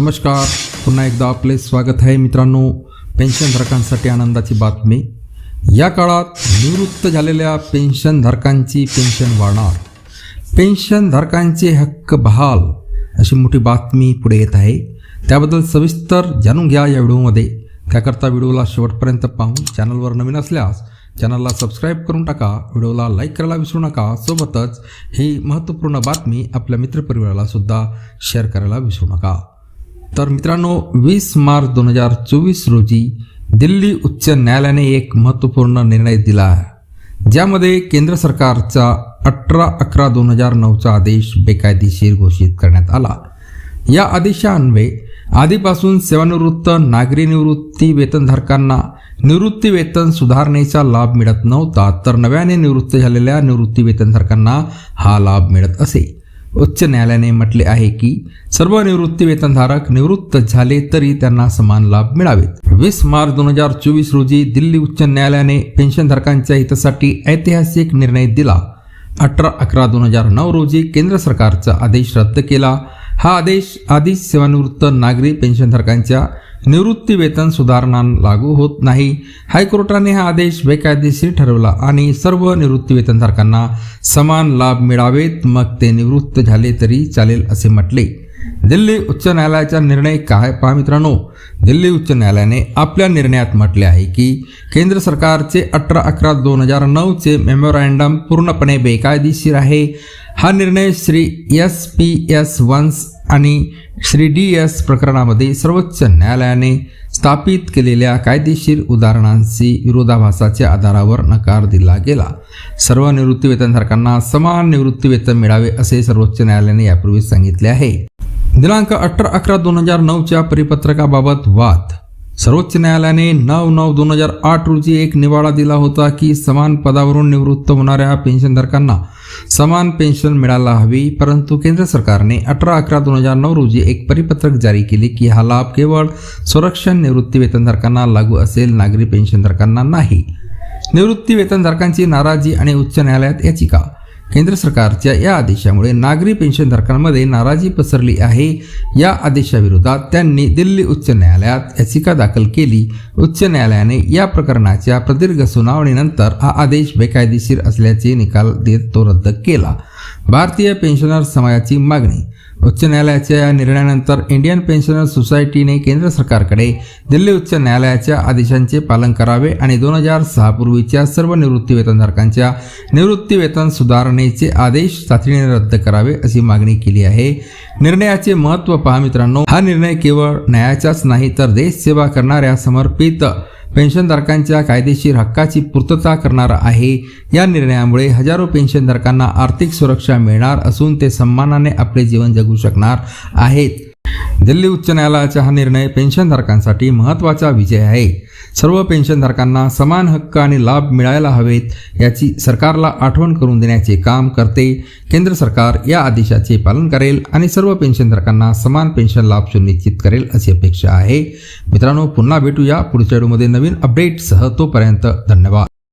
नमस्कार. पुन्हा एकदा आपले स्वागत आहे मित्रांनो. पेन्शनधारकांसाठी आनंदाची बातमी. या काळात निवृत्त झालेल्या पेन्शनधारकांची पेन्शन वाढणार. पेन्शनधारकांचे हक्क बहाल अशी मोठी बातमी पुढे येत आहे. त्याबद्दल सविस्तर जाणून घ्या या व्हिडिओमध्ये. त्याकरता व्हिडिओला शेवटपर्यंत पाहून चॅनलवर नवीन असल्यास चॅनलला सबस्क्राईब करून टाका. व्हिडिओला लाईक करायला विसरू नका. सोबतच ही महत्त्वपूर्ण बातमी आपल्या मित्रपरिवाराला सुद्धा शेअर करायला विसरू नका. तर मित्रांनो वीस मार्च दोन हजार चोवीस रोजी दिल्ली उच्च न्यायालयाने एक महत्त्वपूर्ण निर्णय दिला आहे ज्यामध्ये केंद्र सरकारचा अठरा अकरा दोन हजार नऊचा आदेश बेकायदेशीर घोषित करण्यात आला. या आदेशान्वये आधीपासून सेवानिवृत्त नागरी निवृत्ती वेतनधारकांना निवृत्ती वेतन सुधारणेचा लाभ मिळत नव्हता तर नव्याने निवृत्त झालेल्या निवृत्ती वेतनधारकांना हा लाभ मिळत असे. उच्च न्यायालयाने म्हटले आहे की सर्व निवृत्ती वेतनधारक निवृत्त झाले तरी त्यांना समान लाभ मिळावेत. वीस मार्च दोन हजार चोवीस रोजी दिल्ली उच्च न्यायालयाने पेन्शनधारकांच्या हितासाठी ऐतिहासिक निर्णय दिला. अठरा अकरा दोन हजार नऊ रोजी केंद्र सरकारचा आदेश रद्द केला. हा आदेश आधीच सेवानिवृत्त नागरी पेन्शनधारकांच्या निवृत्ती वेतन सुधारणा लागू होत नाही. हायकोर्टाने हा आदेश बेकायदेशीर ठरवला आणि सर्व निवृत्ती वेतनधारकांना समान लाभ मिळावेत मग ते निवृत्त झाले तरी चालेल असे म्हटले. दिल्ली उच्च न्यायालयाचा निर्णय काय पहा मित्रांनो? दिल्ली उच्च न्यायालयाने आपल्या निर्णयात म्हटले आहे की केंद्र सरकारचे अठरा अकरा दोन हजार नऊचे मेमोरँडम पूर्णपणे बेकायदेशीर आहे. हा निर्णय श्री एस पी एस वन्स आणि श्री डी एस प्रकरणामध्ये सर्वोच्च न्यायालयाने स्थापित केलेल्या कायदेशीर उदाहरणांशी विरोधाभासाच्या आधारावर नकार दिला गेला. सर्व निवृत्तीवेतनधारकांना समान निवृत्तीवेतन मिळावे असे सर्वोच्च न्यायालयाने यापूर्वी सांगितले आहे. दिनांक अठरा अकरा दोन हजार नऊच्या परिपत्रकाबाबत वाद सर्वोच्च न्यायालयाने नऊ नऊ दोन हजार आठ रोजी एक निवाडा दिला होता की समान पदावरून निवृत्त होणाऱ्या पेन्शनधारकांना समान पेन्शन मिळायला हवी परंतु केंद्र सरकारने अठरा अकरा दोन हजार नऊ रोजी एक परिपत्रक जारी केले की हा लाभ केवळ संरक्षण निवृत्ती वेतनधारकांना लागू असेल नागरी पेन्शनधारकांना नाही. निवृत्ती वेतनधारकांची नाराजी आणि उच्च न्यायालयात याचिका केंद्र सरकारच्या या आदेशामुळे नागरी पेन्शनधारकांमध्ये नाराजी पसरली आहे. या आदेशाविरोधात त्यांनी दिल्ली उच्च न्यायालयात याचिका दाखल केली. उच्च न्यायालयाने या प्रकरणाच्या प्रदीर्घ सुनावणीनंतर हा आदेश बेकायदेशीर असल्याचे निकाल देत तो रद्द केला. भारतीय पेन्शनर समाजाची मागणी. उच्च न्यायालयाच्या या निर्णयानंतर इंडियन पेन्शनर सोसायटीने केंद्र सरकारकडे दिल्ली उच्च न्यायालयाच्या आदेशांचे पालन करावे आणि दोन हजार सहा पूर्वीच्या सर्व निवृत्तीवेतनधारकांच्या निवृत्तीवेतन सुधारणेचे आदेश तातडीने रद्द करावे अशी मागणी केली आहे. निर्णयाचे महत्त्व पहा मित्रांनो. हा निर्णय केवळ न्यायाचाच नाही तर देश सेवा करणाऱ्या समर्पित पेन्शनधारकांच्या कायदेशीर हक्काची पूर्तता करणारा आहे. या निर्णयामुळे हजारो पेन्शनधारकांना आर्थिक सुरक्षा मिळणार असून ते सन्मानाने आपले जीवन जगू शकणार आहेत. दिल्ली उच्च न्यायालयाचा हा निर्णय पेन्शनधारकांसाठी महत्त्वाचा विजय आहे. सर्व पेन्शनधारकांना समान हक्क आणि लाभ मिळायला हवेत याची सरकारला आठवण करून देण्याचे काम करते. केंद्र सरकार या आदेशाचे पालन करेल आणि सर्व पेन्शनधारकांना समान पेन्शन लाभ सुनिश्चित करेल अशी अपेक्षा आहे. मित्रांनो पुन्हा भेटूया पुढच्या व्हिडिओमध्ये नवीन अपडेटसह तोपर्यंत धन्यवाद.